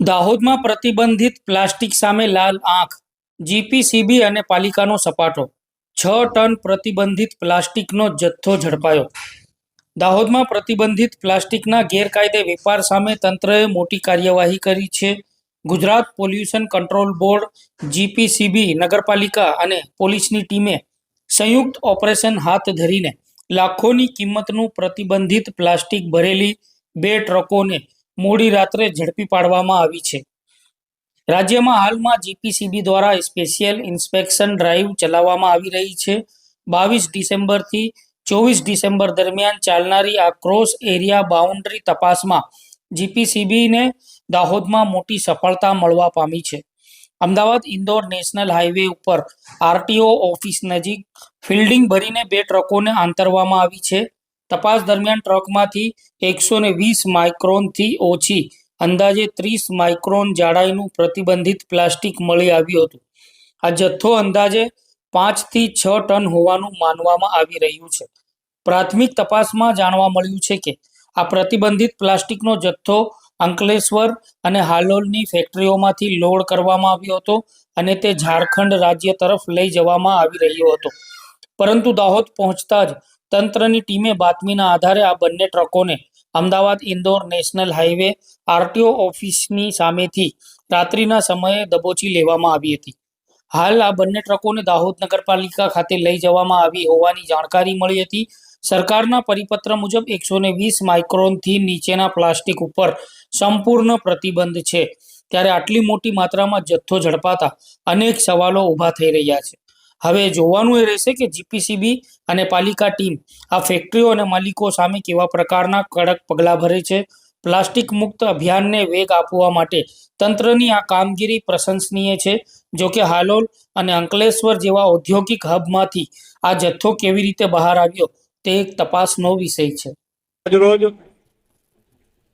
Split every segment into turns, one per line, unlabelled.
દાહોદમાં પ્રતિબંધિત પ્લાસ્ટિક સામે લાલ આંખ, જીપીસીબી અને પાલિકાનો સપાટો. છ ટન પ્રતિબંધિત પ્લાસ્ટિકનો જથ્થો ઝડપાયો. દાહોદમાં પ્રતિબંધિત પ્લાસ્ટિકના ગેરકાયદે વેપાર સામે તંત્રએ મોટી કાર્યવાહી કરી છે. Gujarat pollution control board, GPCB, નગરપાલિકા અને પોલીસની ટીમે સંયુક્ત ઓપરેશન હાથ ધરીને લાખોની કિંમતનું પ્રતિબંધિત પ્લાસ્ટિક ભરેલી બે ટ્રકોને મોડી રાત્રે ઝડપી પાડવામાં આવી છે. રાજ્યમાં હાલમાં જીપીસીબી દ્વારા સ્પેશિયલ ઇન્સ્પેક્શન ડ્રાઈવ ચલાવવામાં આવી રહી છે. બાવીસ ડિસેમ્બરથી ચોવીસ ડિસેમ્બર દરમિયાન ચાલનારી આ ક્રોસ એરિયા બાઉન્ડ્રી તપાસમાં જીપીસીબીને દાહોદમાં મોટી સફળતા મળવા પામી છે. અમદાવાદ ઇન્દોર નેશનલ હાઈવે ઉપર આરટીઓ ઓફિસ નજીક ફિલ્ડિંગ ભરીને બે ટ્રકોને આંતરવામાં આવી છે. તપાસ દરમિયાન ટ્રકમાંથી એકસો ને વીસ માઇક્રોનથી ઓછી અંદાજે ત્રીસ માઇક્રોન જાડાઈનું પ્રતિબંધિત પ્લાસ્ટિક મળી આવ્યું હતું. આ જથ્થો અંદાજે પાંચથી છ ટન હોવાનું માનવામાં આવી રહ્યું છે. પ્રાથમિક તપાસમાં જાણવા મળ્યું છે કે આ પ્રતિબંધિત પ્લાસ્ટિકનો જથ્થો અંકલેશ્વર અને હાલોલની ફેક્ટરીઓમાંથી લોડ કરવામાં આવ્યો હતો અને તે ઝારખંડ રાજ્ય તરફ લઈ જવામાં આવી રહ્યો હતો. પરંતુ દાહોદ પહોંચતા જ તંત્રની ટીમે બાતમીના આધારે આ બંને ટ્રકોને Ahmedabad Indore national highway RTO ઓફિસની સામેથી રાત્રિના સમયે દબોચી લેવામાં આવી હતી. હાલ આ બંને ટ્રકોને દાહોદ નગરપાલિકા ખાતે લઈ જવામાં આવી હોવાની જાણકારી મળી હતી. સરકારના પરિપત્ર મુજબ એકસો ને વીસ માઇક્રોનથી નીચેના પ્લાસ્ટિક ઉપર સંપૂર્ણ પ્રતિબંધ છે. ત્યારે આટલી મોટી માત્રામાં જથ્થો ઝડપાતા અનેક સવાલો ઊભા થઈ રહ્યા છે. હવે જોવાનું એ રહેશે કે જીપીસીબી અને પાલિકા ટીમ આ ફેક્ટરીઓ અને માલિકો સામે કેવા પ્રકારના કડક પગલાં ભરે છે? પ્લાસ્ટિક મુક્ત અભિયાનને વેગ આપવા માટે તંત્રની આ કામગીરી પ્રશંસનીય છે. જોકે હાલોલ અને અંકલેશ્વર જેવા ઔદ્યોગિક હબમાંથી આ જથ્થો કેવી રીતે બહાર આવ્યો તે એક તપાસનો વિષય છે.
આજરોજ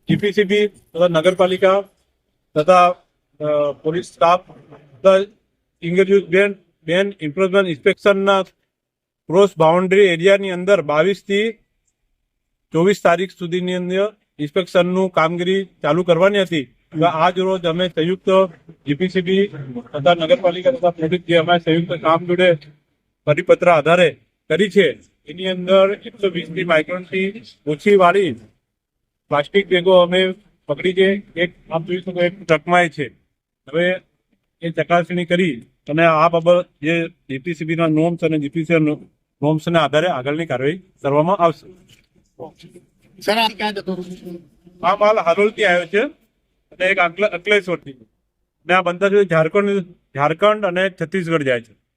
જીપીસીબી તથા નગરપાલિકા તથા પોલીસ સ્ટાફ તથા ઇંગરયુઝ બેન બેન ઇન્ફોર્સમેન્ટ ઇન્સ્પેક્શનના ક્રોસ બાઉન્ડ્રી એરિયાની અંદર બાવીસથી ચોવીસ તારીખ સુધીની અંદર ઇન્સ્પેક્શનનું કામગીરી ચાલુ કરવાની હતી. આજ રોજ અમે સંયુક્ત જીપીસીબી તથા નગરપાલિકા તથા પોલીસ જે અમે સંયુક્ત કામ જોડે પરિપત્ર આધારે કરી છે, એની અંદર એકસો વીસની માઇક્રોનથી ઓછી વાળી પ્લાસ્ટિક બેગો અમે પકડી છે. એક આપ જોઈ શકો એક ટ્રકમાં છે. હવે એ ચકાસણી કરી અને આ બાબત જે જીપીસીબીના નોમ્સ અને જીપીસી નોમ્સના આધારે આગળની કાર્યવાહી કરવામાં આવશે.
આ
માલ હારોલથી આવ્યો છે અને એક અંકલે- અંકલેશ્વરથી. અને આ સુધી ઝારખંડ ઝારખંડ અને છત્તીસગઢ જાય છે.